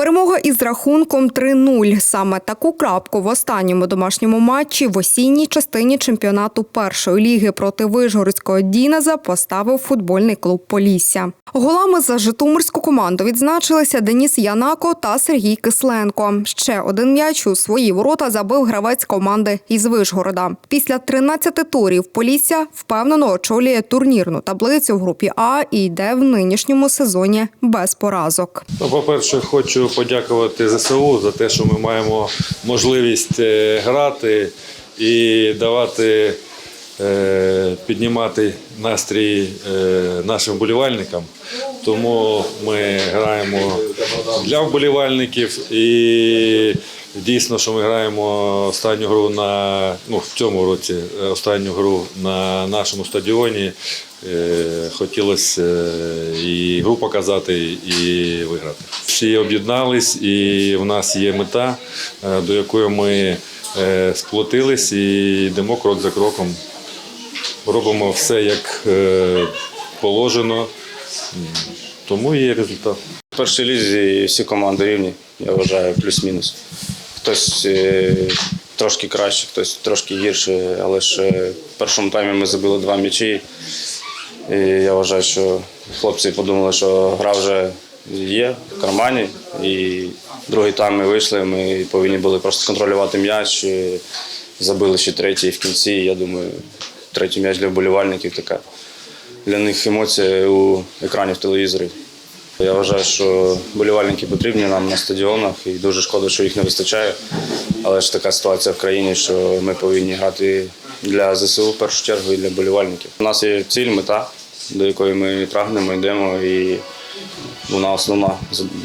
Перемога із рахунком 3-0. Саме таку крапку в останньому домашньому матчі в осінній частині чемпіонату першої ліги проти Вишгородського Дінеза поставив футбольний клуб Полісся. Голами за житомирську команду відзначилися Деніс Янако та Сергій Кисленко. Ще один м'яч у свої ворота забив гравець команди із Вишгорода. Після 13 турів Полісся впевнено очолює турнірну таблицю в групі А і йде в нинішньому сезоні без поразок. Ну, по-перше, хочу подякувати ЗСУ за те, що ми маємо можливість е, грати і давати е, піднімати настрій е, нашим вболівальникам. Тому ми граємо для вболівальників і дійсно, що ми граємо останню гру на ну, в цьому році е, останню гру на нашому стадіоні. Е, Хотілося е, і гру показати, і виграти. Всі об'єднались, і в нас є мета, до якої ми сплотились і йдемо крок за кроком. Робимо все як положено, тому є результат. В першій лізі всі команди рівні, я вважаю, плюс-мінус. Хтось е, трошки краще, хтось трошки гірше, але ж е, в першому таймі ми забили два м'ячі. І я вважаю, що хлопці подумали, що гра вже є в кармані. І другий тайм ми вийшли, ми повинні були просто контролювати м'яч. Забили ще третій в кінці. Я думаю, третій м'яч для вболівальників така для них емоція у екранів телевізорів. Я вважаю, що болівальники потрібні нам на стадіонах і дуже шкода, що їх не вистачає. Але ж така ситуація в країні, що ми повинні грати для ЗСУ в першу чергу і для болівальників. У нас є ціль, мета, до якої ми прагнемо, йдемо, і вона основна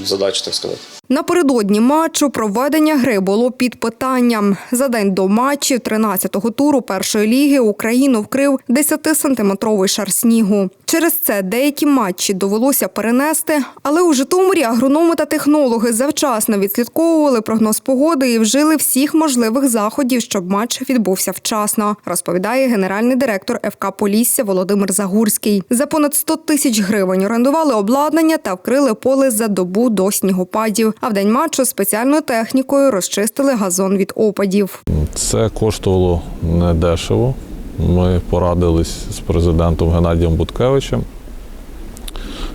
задача, так сказати. Напередодні матчу проведення гри було під питанням. За день до матчів 13-го туру першої ліги Україну вкрив 10-сантиметровий шар снігу. Через це деякі матчі довелося перенести, але у Житомирі агрономи та технологи завчасно відслідковували прогноз погоди і вжили всіх можливих заходів, щоб матч відбувся вчасно, розповідає генеральний директор ФК Полісся Володимир Загурський. За понад 100 тисяч гривень орендували обладнання та вкрили поле за добу до снігопадів. А в день матчу спеціальною технікою розчистили газон від опадів. Це коштувало недешево. Ми порадились з президентом Геннадієм Буткевичем.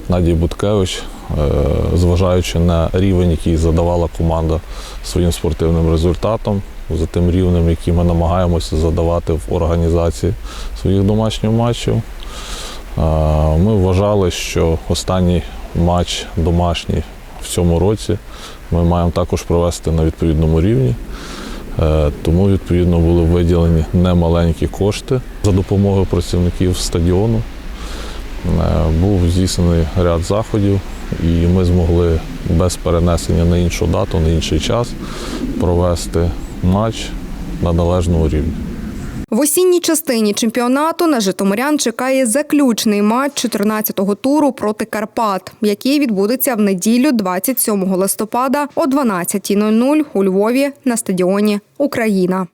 Геннадій Буткевич, е, зважаючи на рівень, який задавала команда своїм спортивним результатом, за тим рівнем, який ми намагаємося задавати в організації своїх домашніх матчів, е, ми вважали, що останній матч домашній в цьому році ми маємо також провести на відповідному рівні. Е, Тому відповідно були виділені немаленькі кошти за допомогою працівників стадіону. Е, Був здійснений ряд заходів, і ми змогли без перенесення на іншу дату, на інший час провести матч на належному рівні. В осінній частині чемпіонату на Житомирян чекає заключний матч 14-го туру проти Карпат, який відбудеться в неділю 27 листопада о 12.00 у Львові на стадіоні Україна.